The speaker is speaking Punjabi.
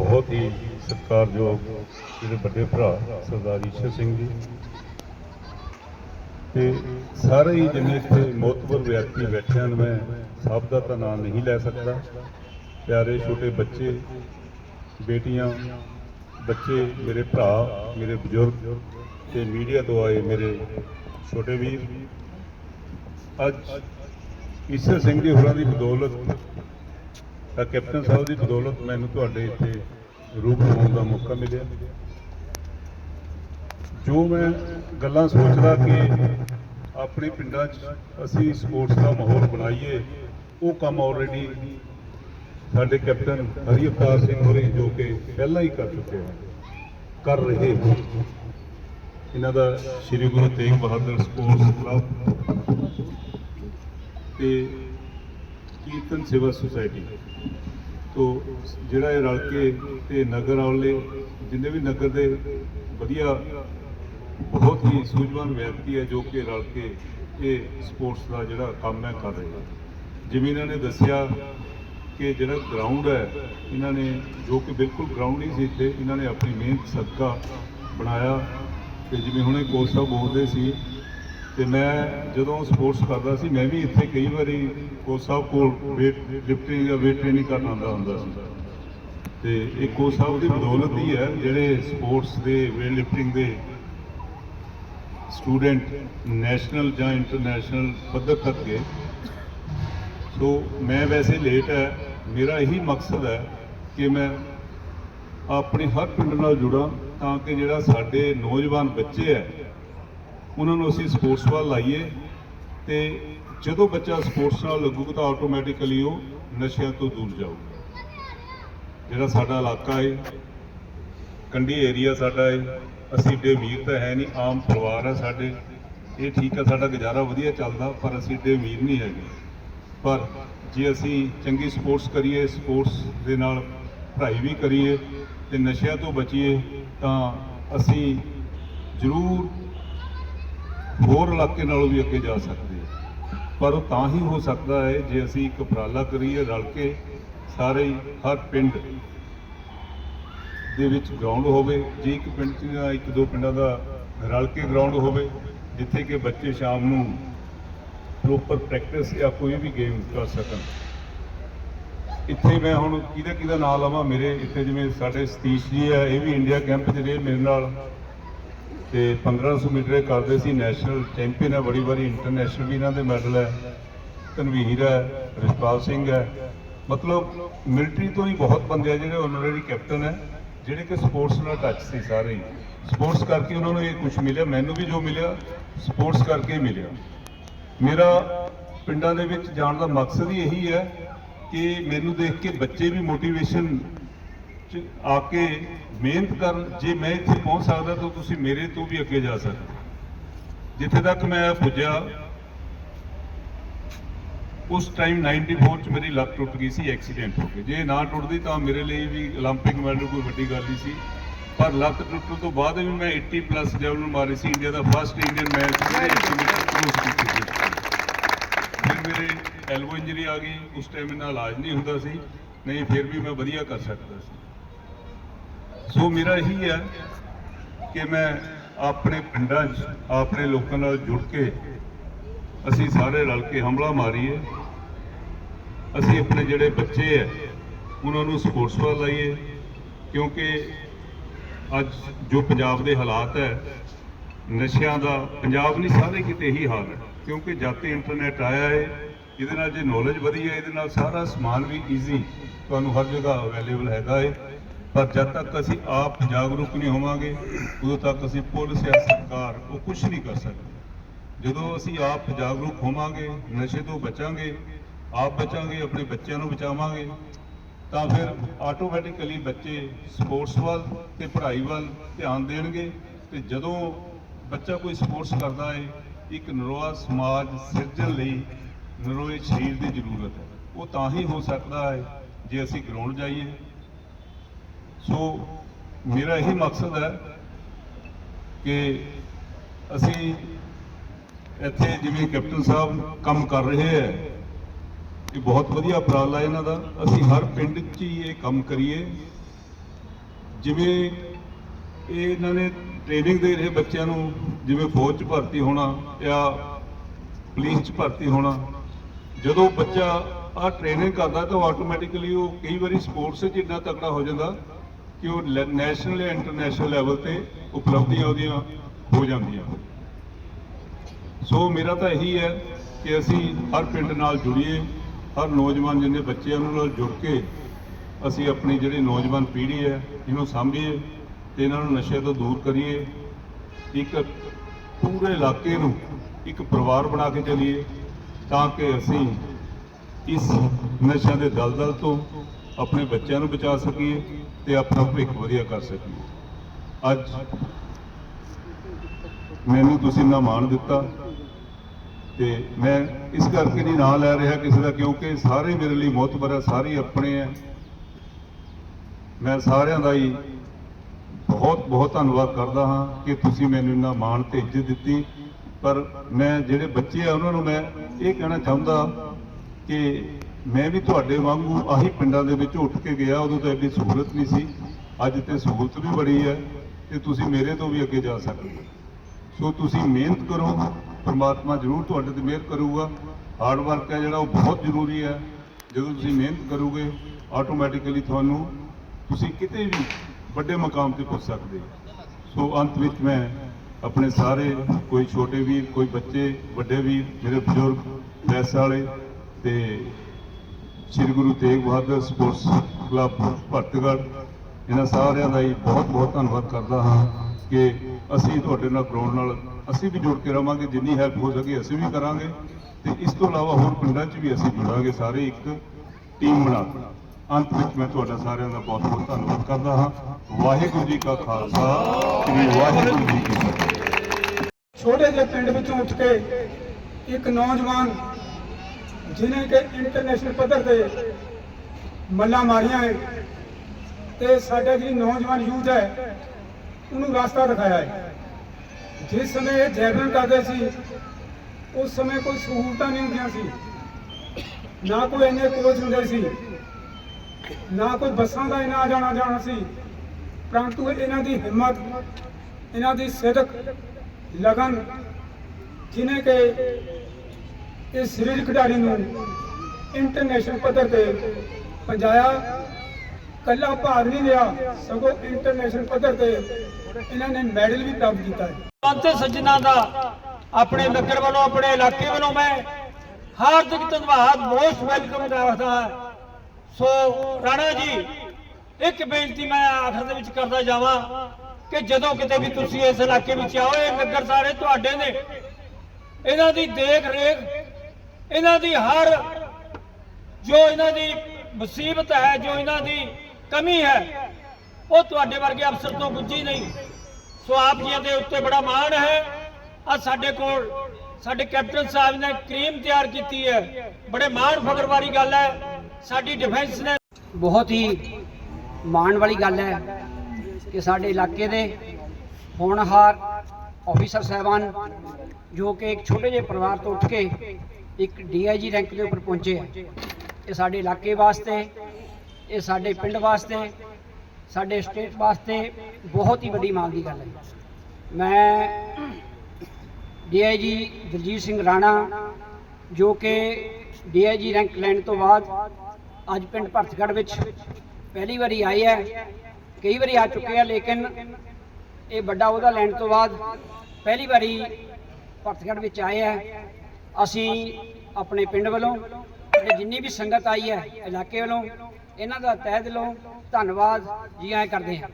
ਬਹੁਤ ਹੀ ਸਤਿਕਾਰਯੋਗ ਜਿਹੜੇ ਵੱਡੇ ਭਰਾ ਸਰਦਾਰ ਈਸ਼ਰ ਸਿੰਘ ਜੀ। ਤੇ ਸਾਰੇ ਹੀ ਜਿੰਨੇ ਇੱਥੇ ਮੋਤਬਰ ਵਿਅਕਤੀ ਬੈਠੇ ਹਨ, ਮੈਂ ਸਭ ਦਾ ਤਾਂ ਨਾਮ ਨਹੀਂ ਲੈ ਸਕਦਾ। ਪਿਆਰੇ ਛੋਟੇ ਬੱਚੇ, ਬੇਟੀਆਂ, ਬੱਚੇ, ਮੇਰੇ ਭਰਾ, ਮੇਰੇ ਬਜ਼ੁਰਗ ਤੇ ਮੀਡੀਆ ਤੋਂ ਆਏ ਮੇਰੇ ਛੋਟੇ ਵੀਰ। ਅੱਜ ਈਸ਼ਰ ਸਿੰਘ ਜੀ ਹੋਰਾਂ ਦੀ ਬਦੌਲਤ ਤਾਂ ਕੈਪਟਨ ਸਾਹਿਬ ਦੀ ਬਦੌਲਤ ਮੈਨੂੰ ਤੁਹਾਡੇ ਇੱਥੇ ਰੂਬਰੂ ਹੋਣ ਦਾ ਮੌਕਾ ਮਿਲਿਆ। ਜੋ ਮੈਂ ਗੱਲਾਂ ਸੋਚਦਾ ਕਿ ਆਪਣੇ ਪਿੰਡਾਂ 'ਚ ਅਸੀਂ ਸਪੋਰਟਸ ਦਾ ਮਾਹੌਲ ਬਣਾਈਏ, ਉਹ ਕੰਮ ਆਲਰੇਡੀ ਸਾਡੇ ਕੈਪਟਨ ਹਰੀ ਅਵਤਾਰ ਸਿੰਘ ਹੋਰੀ ਜੋ ਕਿ ਪਹਿਲਾਂ ਹੀ ਕਰ ਚੁੱਕੇ ਹਨ ਕਰ ਰਹੇ ਇਹਨਾਂ ਦਾ ਸ੍ਰੀ ਗੁਰੂ ਤੇਗ ਬਹਾਦਰ ਸਪੋਰਟਸ ਕਲੱਬ ਤੇ ਕੀਰਤਨ ਸੇਵਾ ਸੁਸਾਇਟੀ। ਤੋਂ ਜਿਹੜਾ ਇਹ ਰਲ ਕੇ ਤੇ ਨਗਰ ਵਾਲੇ, ਜਿੰਨੇ ਵੀ ਨਗਰ ਦੇ ਵਧੀਆ, ਬਹੁਤ ਹੀ ਸੂਝਵਾਨ ਵਿਅਕਤੀ ਹੈ ਜੋ ਕਿ ਰਲ ਕੇ ਇਹ ਸਪੋਰਟਸ ਦਾ ਜਿਹੜਾ ਕੰਮ ਹੈ ਕਰ ਰਹੇ ਜਿਵੇਂ ਇਹਨਾਂ ਨੇ ਦੱਸਿਆ ਕਿ ਜਿਹੜਾ ਗਰਾਊਂਡ ਹੈ, ਇਹਨਾਂ ਨੇ ਜੋ ਕਿ ਬਿਲਕੁਲ ਗਰਾਊਂਡ ਨਹੀਂ ਸੀ ਇੱਥੇ, ਇਹਨਾਂ ਨੇ ਆਪਣੀ ਮਿਹਨਤ ਸਦਕਾ ਬਣਾਇਆ। ਤੇ ਜਿਵੇਂ ਹੁਣੇ ਕੋਚ ਸਾਹਿਬ ਬੋਲਦੇ ਸੀ ਤੇ ਮੈਂ ਜਦੋਂ ਸਪੋਰਟਸ ਕਰਦਾ ਸੀ, ਮੈਂ ਵੀ ਇੱਥੇ ਕਈ ਵਾਰੀ ਕੋਚ ਸਾਹਿਬ ਕੋਲ ਵੇਟ ਲਿਫਟਿੰਗ ਜਾਂ ਵੇਟ ਟ੍ਰੇਨਿੰਗ ਕਰਨ ਆਉਂਦਾ ਹੁੰਦਾ ਸੀ। ਤੇ ਇਹ ਕੋਚ ਸਾਹਿਬ ਦੀ ਬਦੌਲਤ ਹੀ ਹੈ, ਜਿਹੜੇ ਸਪੋਰਟਸ ਦੇ ਵੇਟ ਲਿਫਟਿੰਗ ਦੇ ਸਟੂਡੈਂਟ ਨੈਸ਼ਨਲ ਜਾਂ ਇੰਟਰਨੈਸ਼ਨਲ ਪੱਧਰ ਤੱਕ ਗਏ। ਸੋ ਮੈਂ ਵੈਸੇ ਲੇਟ ਹੈ। ਮੇਰਾ ਇਹੀ ਮਕਸਦ ਹੈ ਕਿ ਮੈਂ ਆਪਣੇ ਹਰ ਪਿੰਡ ਨਾਲ ਜੁੜਾਂ, ਤਾਂ ਕਿ ਜਿਹੜਾ ਸਾਡੇ ਨੌਜਵਾਨ ਬੱਚੇ ਹੈ ਉਹਨਾਂ ਨੂੰ ਅਸੀਂ ਸਪੋਰਟਸ ਵੱਲ ਲਾਈਏ ਤੇ ਜਦੋਂ ਬੱਚਾ ਸਪੋਰਟਸ ਨਾਲ ਲੱਗੂਗਾ ਤਾਂ ਆਟੋਮੈਟਿਕਲੀ ਉਹ ਨਸ਼ਿਆਂ ਤੋਂ ਦੂਰ ਜਾਊਗਾ। ਜਿਹੜਾ ਸਾਡਾ ਇਲਾਕਾ ਹੈ ਕੰਢੀ ਏਰੀਆ ਸਾਡਾ ਹੈ ਅਸੀਂ ਏਡੇ ਅਮੀਰ ਤਾਂ ਹੈ ਨਹੀਂ, ਆਮ ਪਰਿਵਾਰ ਹੈ ਸਾਡੇ। ਇਹ ਠੀਕ ਹੈ ਸਾਡਾ ਗੁਜ਼ਾਰਾ ਵਧੀਆ ਚੱਲਦਾ, ਪਰ ਅਸੀਂ ਏਡੇ ਅਮੀਰ ਨਹੀਂ ਹੈਗੇ। ਪਰ ਜੇ ਅਸੀਂ ਚੰਗੀ ਸਪੋਰਟਸ ਕਰੀਏ ਸਪੋਰਟਸ ਦੇ ਨਾਲ ਪੜ੍ਹਾਈ ਵੀ ਕਰੀਏ ਤੇ ਨਸ਼ਿਆਂ ਤੋਂ ਬਚੀਏ, ਤਾਂ ਅਸੀਂ ਜ਼ਰੂਰ ਹੋਰ ਇਲਾਕੇ ਨਾਲੋਂ ਵੀ ਅੱਗੇ ਜਾ ਸਕਦੇ ਪਰ ਉਹ ਤਾਂ ਹੀ ਹੋ ਸਕਦਾ ਹੈ ਜੇ ਅਸੀਂ ਇੱਕ ਉਪਰਾਲਾ ਕਰੀਏ, ਰਲ ਕੇ ਸਾਰੇ ਹਰ ਪਿੰਡ ਦੇ ਵਿੱਚ ਗਰਾਊਂਡ ਹੋਵੇ, ਜੇ ਇੱਕ ਪਿੰਡ 'ਚ ਜਾਂ ਇੱਕ ਦੋ ਪਿੰਡਾਂ ਦਾ ਰਲ ਕੇ ਗਰਾਊਂਡ ਹੋਵੇ, ਜਿੱਥੇ ਕਿ ਬੱਚੇ ਸ਼ਾਮ ਨੂੰ ਪ੍ਰੋਪਰ ਪ੍ਰੈਕਟਿਸ ਜਾਂ ਕੋਈ ਵੀ ਗੇਮ ਕਰ ਸਕਣ। ਇੱਥੇ ਮੈਂ ਹੁਣ ਕਿਹਦਾ ਕਿਹਦਾ ਨਾਮ ਲਵਾਂ? ਮੇਰੇ ਇੱਥੇ ਜਿਵੇਂ ਸਾਡੇ ਸਤੀਸ਼ ਜੀ ਹੈ ਇਹ ਵੀ ਇੰਡੀਆ ਕੈਂਪ 'ਚ ਰਹੇ ਮੇਰੇ ਨਾਲ। ਤੇ 1500 ਮੀਟਰ ਇਹ ਕਰਦੇ ਸੀ ਨੈਸ਼ਨਲ ਚੈਂਪੀਅਨ ਹੈ, ਬੜੀ ਵਾਰੀ ਇੰਟਰਨੈਸ਼ਨਲ ਵੀ ਇਹਨਾਂ ਦੇ ਮੈਡਲ ਹੈ, ਤਨਵੀਰ ਹੈ, ਰਿਸ਼ਪਾਲ ਸਿੰਘ ਹੈ। ਮਤਲਬ ਮਿਲਟਰੀ ਤੋਂ ਹੀ ਬਹੁਤ ਬੰਦੇ ਆ ਜਿਹੜੇ ਆਨਰੇਰੀ ਕੈਪਟਨ ਹੈ, ਜਿਹੜੇ ਕਿ ਸਪੋਰਟਸ ਨਾਲ ਟੱਚ ਸੀ ਸਾਰੇ ਹੀ। ਸਪੋਰਟਸ ਕਰਕੇ ਉਹਨਾਂ ਨੂੰ ਇਹ ਕੁਝ ਮਿਲਿਆ, ਮੈਨੂੰ ਵੀ ਜੋ ਮਿਲਿਆ ਸਪੋਰਟਸ ਕਰਕੇ ਹੀ ਮਿਲਿਆ। ਮੇਰਾ ਪਿੰਡਾਂ ਦੇ ਵਿੱਚ ਜਾਣ ਦਾ ਮਕਸਦ ਹੀ ਇਹੀ ਹੈ ਕਿ ਮੈਨੂੰ ਦੇਖ ਕੇ ਬੱਚੇ ਵੀ ਮੋਟੀਵੇਸ਼ਨ ਚ ਆ ਕੇ ਮਿਹਨਤ ਕਰਨ ਜੇ ਮੈਂ ਇੱਥੇ ਪਹੁੰਚ ਸਕਦਾ ਤਾਂ ਤੁਸੀਂ ਮੇਰੇ ਤੋਂ ਵੀ ਅੱਗੇ ਜਾ ਸਕਦੇ ਜਿੱਥੇ ਤੱਕ ਮੈਂ ਪੁੱਜਿਆ ਉਸ ਟਾਈਮ 94 ਚ ਮੇਰੀ ਲੱਤ ਟੁੱਟ ਗਈ ਸੀ ਐਕਸੀਡੈਂਟ ਹੋ ਕੇ ਜੇ ਨਾ ਟੁੱਟਦੀ ਤਾਂ ਮੇਰੇ ਲਈ ਵੀ 올림픽 ਮੈਡਲ ਕੋਈ ਵੱਡੀ ਗੱਲ ਨਹੀਂ ਸੀ ਪਰ ਲੱਤ ਟੁੱਟਣ ਤੋਂ ਬਾਅਦ ਵੀ ਮੈਂ 80 ਪਲੱਸ ਜੈਵਲਨ ਮਾਰੀ ਸੀ ਇੰਡੀਆ ਦਾ ਫਸਟ ਇੰਡੀਅਨ ਮੈਚ ਕ੍ਰੋਸ ਕੀਤੀ ਸੀ ਫਿਰ ਮੇਰੇ ਐਲਬੋ ਇੰਜਰੀ ਆ ਗਈ ਉਸ ਟਾਈਮ ਇਹਨਾਂ ਇਲਾਜ ਨਹੀਂ ਹੁੰਦਾ ਸੀ ਨਹੀਂ ਫਿਰ ਵੀ ਮੈਂ ਵਧੀਆ ਕਰ ਸਕਦਾ ਸੀ ਸੋ ਮੇਰਾ ਇਹੀ ਹੈ ਕਿ ਮੈਂ ਆਪਣੇ ਪਿੰਡਾਂ 'ਚ, ਆਪਣੇ ਲੋਕਾਂ ਨਾਲ ਜੁੜ ਕੇ ਅਸੀਂ ਸਾਰੇ ਰਲ ਕੇ ਹਮਲਾ ਮਾਰੀਏ। ਅਸੀਂ ਆਪਣੇ ਜਿਹੜੇ ਬੱਚੇ ਹੈ, ਉਹਨਾਂ ਨੂੰ ਸਪੋਰਟਸ ਵੱਲ ਲਾਈਏ, ਕਿਉਂਕਿ ਅੱਜ ਜੋ ਪੰਜਾਬ ਦੇ ਹਾਲਾਤ ਹੈ, ਨਸ਼ਿਆਂ ਦਾ ਪੰਜਾਬ ਨਹੀਂ, ਸਾਰੇ ਕਿਤੇ ਇਹੀ ਹਾਲ ਹੈ। ਕਿਉਂਕਿ ਜਦ ਇੰਟਰਨੈਟ ਆਇਆ ਹੈ, ਇਹਦੇ ਨਾਲ ਜੇ ਨੌਲੇਜ ਵਧੀ ਹੈ, ਇਹਦੇ ਨਾਲ ਸਾਰਾ ਸਮਾਨ ਵੀ ਈਜ਼ੀ ਤੁਹਾਨੂੰ ਹਰ ਜਗ੍ਹਾ ਅਵੇਲੇਬਲ ਹੈਗਾ ਹੈ। ਪਰ ਜਦ ਤੱਕ ਅਸੀਂ ਆਪ ਜਾਗਰੂਕ ਨਹੀਂ ਹੋਵਾਂਗੇ, ਉਦੋਂ ਤੱਕ ਅਸੀਂ ਪੁਲਿਸ ਜਾਂ ਸਰਕਾਰ ਉਹ ਕੁਝ ਨਹੀਂ ਕਰ ਸਕਦੇ। ਜਦੋਂ ਅਸੀਂ ਆਪ ਜਾਗਰੂਕ ਹੋਵਾਂਗੇ, ਨਸ਼ੇ ਤੋਂ ਬਚਾਂਗੇ, ਆਪ ਬਚਾਂਗੇ, ਆਪਣੇ ਬੱਚਿਆਂ ਨੂੰ ਬਚਾਵਾਂਗੇ, ਤਾਂ ਫਿਰ ਆਟੋਮੈਟਿਕਲੀ ਬੱਚੇ ਸਪੋਰਟਸ ਵੱਲ ਤੇ ਪੜ੍ਹਾਈ ਵੱਲ ਧਿਆਨ ਦੇਣਗੇ ਤੇ ਜਦੋਂ ਬੱਚਾ ਕੋਈ ਸਪੋਰਟਸ ਕਰਦਾ ਹੈ ਇੱਕ ਨਰੋਆ ਸਮਾਜ ਸਿਰਜਣ ਲਈ ਨਰੋਏ ਸਰੀਰ ਦੀ ਜ਼ਰੂਰਤ ਹੈ। ਉਹ ਤਾਂ ਹੀ ਹੋ ਸਕਦਾ ਹੈ ਜੇ ਅਸੀਂ ਗਰਾਊਂਡ ਜਾਈਏ। ਸੋ ਮੇਰਾ ਇਹੀ ਮਕਸਦ ਹੈ ਕਿ ਅਸੀਂ ਇੱਥੇ ਜਿਵੇਂ ਕੈਪਟਨ ਸਾਹਿਬ ਕੰਮ ਕਰ ਰਹੇ ਹੈ, ਇਹ ਬਹੁਤ ਵਧੀਆ ਉਪਰਾਲਾ ਇਹਨਾਂ ਦਾ। ਅਸੀਂ ਹਰ ਪਿੰਡ 'ਚ ਹੀ ਇਹ ਕੰਮ ਕਰੀਏ। ਜਿਵੇਂ ਇਹ ਇਹਨਾਂ ਨੇ ਟ੍ਰੇਨਿੰਗ ਦੇ ਰਹੇ ਬੱਚਿਆਂ ਨੂੰ, ਜਿਵੇਂ ਫੌਜ 'ਚ ਭਰਤੀ ਹੋਣਾ ਜਾਂ ਪੁਲਿਸ 'ਚ ਭਰਤੀ ਹੋਣਾ, ਜਦੋਂ ਬੱਚਾ ਆ ਟ੍ਰੇਨਿੰਗ ਕਰਦਾ ਤਾਂ ਆਟੋਮੈਟਿਕਲੀ ਉਹ ਕਈ ਵਾਰੀ ਸਪੋਰਟਸ 'ਚ ਇੰਨਾ ਤਕੜਾ ਹੋ ਜਾਂਦਾ। ਕਿ ਉਹ ਨੈਸ਼ਨਲ ਜਾਂ ਇੰਟਰਨੈਸ਼ਨਲ ਲੈਵਲ ਤੇ ਉਪਲਬਧੀਆਂ ਉਹਦੀਆਂ ਹੋ ਜਾਂਦੀਆਂ। ਸੋ ਮੇਰਾ ਤਾਂ ਇਹੀ ਹੈ ਕਿ ਅਸੀਂ ਹਰ ਪਿੰਡ ਨਾਲ ਜੁੜੀਏ ਹਰ ਨੌਜਵਾਨ ਜਿੰਨੇ ਬੱਚੇ ਆ, ਉਹਨਾਂ ਨਾਲ ਜੁੜ ਕੇ ਅਸੀਂ ਆਪਣੀ ਜਿਹੜੀ ਨੌਜਵਾਨ ਪੀੜ੍ਹੀ ਹੈ ਇਹਨੂੰ ਸਾਂਭੀਏ ਤੇ ਇਹਨਾਂ ਨੂੰ ਨਸ਼ੇ ਤੋਂ ਦੂਰ ਕਰੀਏ। ਇੱਕ ਪੂਰੇ ਇਲਾਕੇ ਨੂੰ ਇੱਕ ਪਰਿਵਾਰ ਬਣਾ ਕੇ ਚੱਲੀਏ ਤਾਂ ਕਿ ਅਸੀਂ ਇਸ ਨਸ਼ਿਆਂ ਦੇ ਦਲਦਲ ਤੋਂ ਆਪਣੇ ਬੱਚਿਆਂ ਨੂੰ ਬਚਾ ਸਕੀਏ। ਤੇ ਆਪਣਾ ਭਵਿੱਖ ਵਧੀਆ ਕਰ ਸਕੀਏ। ਅੱਜ ਮੈਨੂੰ ਤੁਸੀਂ ਨਾ ਮਾਣ ਦਿੱਤਾ ਤੇ ਮੈਂ ਇਸ ਕਰਕੇ ਨਹੀਂ ਨਾਂ ਲੈ ਰਿਹਾ ਕਿਸੇ ਦਾ ਕਿਉਂਕਿ ਸਾਰੇ ਮੇਰੇ ਲਈ ਮੁਹਤਬਰ ਹੈ, ਸਾਰੇ ਆਪਣੇ ਹੈ। ਮੈਂ ਸਾਰਿਆਂ ਦਾ ਹੀ ਬਹੁਤ ਬਹੁਤ ਧੰਨਵਾਦ ਕਰਦਾ ਹਾਂ ਕਿ ਤੁਸੀਂ ਮੈਨੂੰ ਇੰਨਾ ਮਾਣ ਤੇ ਇੱਜ਼ਤ ਦਿੱਤੀ। ਪਰ ਮੈਂ ਜਿਹੜੇ ਬੱਚੇ ਆ, ਉਹਨਾਂ ਨੂੰ ਮੈਂ ਇਹ ਕਹਿਣਾ ਚਾਹੁੰਦਾ ਕਿ ਮੈਂ ਵੀ ਤੁਹਾਡੇ ਵਾਂਗੂ ਆਹੀ ਪਿੰਡਾਂ ਦੇ ਵਿੱਚ ਉੱਠ ਕੇ ਗਿਆ, ਉਦੋਂ ਤਾਂ ਐਡੀ ਸਹੂਲਤ ਨਹੀਂ ਸੀ। ਅੱਜ ਤੇ ਸਹੂਲਤ ਵੀ ਬੜੀ ਹੈ ਤੇ ਤੁਸੀਂ ਮੇਰੇ ਤੋਂ ਵੀ ਅੱਗੇ ਜਾ ਸਕਦੇ ਹੋ। ਸੋ ਤੁਸੀਂ ਮਿਹਨਤ ਕਰੋ, ਪਰਮਾਤਮਾ ਜ਼ਰੂਰ ਤੁਹਾਡੇ ਤੇ ਮਿਹਰ ਕਰੂਗਾ। ਹਾਰਡ ਵਰਕ ਹੈ ਜਿਹੜਾ, ਉਹ ਬਹੁਤ ਜ਼ਰੂਰੀ ਹੈ। ਜਦੋਂ ਤੁਸੀਂ ਮਿਹਨਤ ਕਰੋਗੇ ਆਟੋਮੈਟਿਕਲੀ ਤੁਹਾਨੂੰ ਤੁਸੀਂ ਕਿਤੇ ਵੀ ਵੱਡੇ ਮਕਾਮ ਤੇ ਪਹੁੰਚ ਸਕਦੇ ਹੋ। ਸੋ ਅੰਤ ਵਿੱਚ ਮੈਂ ਆਪਣੇ ਸਾਰੇ, ਕੋਈ ਛੋਟੇ ਵੀਰ, ਕੋਈ ਬੱਚੇ, ਵੱਡੇ ਵੀਰ, ਮੇਰੇ ਬਜ਼ੁਰਗ ਪ੍ਰੈਸ ਵਾਲੇ ਤੇ ਸ੍ਰੀ ਗੁਰੂ ਤੇਗ ਬਹਾਦਰ ਸਪੋਰਟਸ ਕਲੱਬ ਭਰਤਗੜ੍ਹ ਇਹਨਾਂ ਸਾਰਿਆਂ ਦਾ ਹੀ ਬਹੁਤ ਬਹੁਤ ਧੰਨਵਾਦ ਕਰਦਾ ਹਾਂ ਕਿ ਅਸੀਂ ਤੁਹਾਡੇ ਨਾਲ ਗਰਾਊਂਡ ਨਾਲ ਅਸੀਂ ਵੀ ਜੁੜ ਕੇ ਰਵਾਂਗੇ, ਜਿੰਨੀ ਹੈਲਪ ਹੋ ਸਕੇ ਅਸੀਂ ਵੀ ਕਰਾਂਗੇ ਤੇ ਇਸ ਤੋਂ ਇਲਾਵਾ ਹੋਰ ਪਿੰਡਾਂ 'ਚ ਵੀ ਅਸੀਂ ਜੁੜਾਂਗੇ ਸਾਰੇ ਇੱਕ ਟੀਮ ਬਣਾ ਕੇ। ਅੰਤ ਵਿੱਚ ਮੈਂ ਤੁਹਾਡਾ ਸਾਰਿਆਂ ਦਾ ਬਹੁਤ ਬਹੁਤ ਧੰਨਵਾਦ ਕਰਦਾ ਹਾਂ। ਵਾਹਿਗੁਰੂ ਜੀ ਕਾ ਖਾਲਸਾ, ਸ੍ਰੀ ਵਾਹਿਗੁਰੂ ਜੀ ਕੀ ਫਤਿਹ। ਛੋਟੇ ਜਿਹੇ ਪਿੰਡ ਵਿੱਚੋਂ ਉੱਠ ਕੇ ਇੱਕ ਨੌਜਵਾਨ ਜਿਹਨੇ ਕਿ ਇੰਟਰਨੈਸ਼ਨਲ ਪੱਧਰ ਤੇ ਮੱਲਾਂ ਮਾਰੀਆਂ ਹੈ ਤੇ ਸਾਡਾ ਜਿਹੜੀ ਨੌਜਵਾਨ ਯੂਥ ਹੈ, ਉਹਨੂੰ ਰਸਤਾ ਦਿਖਾਇਆ ਹੈ। ਜਿਸ ਸਮੇਂ ਇਹ ਜੈਵਲਨ ਕਰਦੇ ਸੀ, ਉਸ ਸਮੇਂ ਕੋਈ ਸਹੂਲਤਾਂ ਨਹੀਂ ਹੁੰਦੀਆਂ ਸੀ। ਨਾ ਕੋਈ ਇੰਨੇ ਕੋਚ ਹੁੰਦੇ ਸੀ, ਨਾ ਕੋਈ ਬੱਸਾਂ ਦਾ ਇਹਨਾਂ ਜਾਣਾ ਜਾਣਾ ਸੀ। ਪਰੰਤੂ ਇਹਨਾਂ ਦੀ ਹਿੰਮਤ, ਇਹਨਾਂ ਦੀ ਸਿਦਕ ਲਗਨ ਜਿਨੇ ਕਿ ਇਸ ਸਰੀਰ ਖਿਡਾਰੀ ਨੂੰ ਇੰਟਰਨੈਸ਼ਨਲ ਪੱਧਰ ਤੇ ਪਹੁੰਚਾਇਆ। ਕੱਲਾ ਭਾਗ ਨਹੀਂ ਲਿਆ ਸਗੋਂ ਇੰਟਰਨੈਸ਼ਨਲ ਪੱਧਰ ਤੇ ਇਹਨਾਂ ਨੇ ਮੈਡਲ ਵੀ ਪ੍ਰਾਪਤ ਕੀਤਾ ਹੈ। ਪੰਥ ਸੱਜਣਾ ਦਾ, ਆਪਣੇ ਨਗਰ ਵੱਲੋਂ, ਆਪਣੇ ਇਲਾਕੇ ਵੱਲੋਂ ਮੈਂ ਹਾਰਦਿਕ ਧੰਨਵਾਦ, ਮੋਸਟ ਵੈਲਕਮ ਕਰਦਾ ਸੋ ਰਾਣਾ ਜੀ, ਇੱਕ ਬੇਨਤੀ ਮੈਂ ਆਖਰ ਦੇ ਵਿੱਚ ਕਰਦਾ ਜਾਵਾਂ ਕਿ ਜਦੋਂ ਕਿਤੇ ਵੀ ਤੁਸੀਂ ਇਸ ਇਲਾਕੇ ਵਿੱਚ ਆਓ, ਇਹ ਨਗਰ ਸਾਰੇ ਤੁਹਾਡੇ ਨੇ। ਇਹਨਾਂ ਦੀ ਦੇਖ ਰੇਖ ਇਹਨਾਂ ਦੀ ਹਰ ਜੋ ਇਹਨਾਂ ਦੀ ਮੁਸੀਬਤ ਹੈ, ਜੋ ਇਹਨਾਂ ਦੀ ਕਮੀ ਹੈ, ਉਹ ਤੁਹਾਡੇ ਵਰਗੇ ਅਫਸਰ ਤੋਂ ਗੁੱਝੀ ਨਹੀਂ। ਸੋ ਆਪ ਜੀ ਦੇ ਉੱਤੇ ਬੜਾ ਮਾਣ ਹੈ। ਆ ਸਾਡੇ ਕੋਲ, ਸਾਡੇ ਕੈਪਟਨ ਸਾਹਿਬ ਨੇ ਕਰੀਮ ਤਿਆਰ ਕੀਤੀ ਹੈ। ਬੜੇ ਮਾਣ ਫਖਰ ਵਾਲੀ ਗੱਲ ਹੈ। ਸਾਡੀ ਡਿਫੈਂਸ ਨੇ ਬਹੁਤ ਹੀ ਮਾਣ ਵਾਲੀ ਗੱਲ ਹੈ ਕਿ ਸਾਡੇ ਇਲਾਕੇ ਦੇ ਹੋਣਹਾਰ ਆਫੀਸਰ ਸਾਹਿਬਾਨ, ਜੋ ਕਿ ਇੱਕ ਛੋਟੇ ਜਿਹੇ ਪਰਿਵਾਰ ਤੋਂ ਉੱਠ ਕੇ ਇੱਕ ਡੀਆਈਜੀ ਰੈਂਕ ਦੇ ਉੱਪਰ ਪਹੁੰਚੇ ਹੈ ਇਹ ਸਾਡੇ ਇਲਾਕੇ ਵਾਸਤੇ, ਇਹ ਸਾਡੇ ਪਿੰਡ ਵਾਸਤੇ, ਸਾਡੇ ਸਟੇਟ ਵਾਸਤੇ ਬਹੁਤ ਹੀ ਵੱਡੀ ਮਾਣ ਦੀ ਗੱਲ ਹੈ। ਮੈਂ ਡੀਆਈਜੀ ਦਲਜੀਤ ਸਿੰਘ ਰਾਣਾ, ਜੋ ਕਿ ਡੀਆਈਜੀ ਰੈਂਕ ਲੈਣ ਤੋਂ ਬਾਅਦ ਅੱਜ ਪਿੰਡ ਭਰਤਗੜ੍ਹ ਵਿੱਚ ਪਹਿਲੀ ਵਾਰੀ ਆਏ ਹੈ ਕਈ ਵਾਰੀ ਆ ਚੁੱਕੇ ਆ, ਲੇਕਿਨ ਇਹ ਵੱਡਾ ਉਹਦਾ ਲੈਣ ਤੋਂ ਬਾਅਦ ਪਹਿਲੀ ਵਾਰੀ ਭਰਤਗੜ੍ਹ ਵਿੱਚ ਆਏ ਹੈ ਅਸੀਂ ਆਪਣੇ ਪਿੰਡ ਵੱਲੋਂ ਜਿੰਨੀ ਵੀ ਸੰਗਤ ਆਈ ਹੈ, ਇਲਾਕੇ ਵੱਲੋਂ, ਇਹਨਾਂ ਦਾ ਤਹਿ ਦਿਲੋਂ ਧੰਨਵਾਦ ਜੀ ਆਇਆਂ ਕਰਦੇ ਹਾਂ।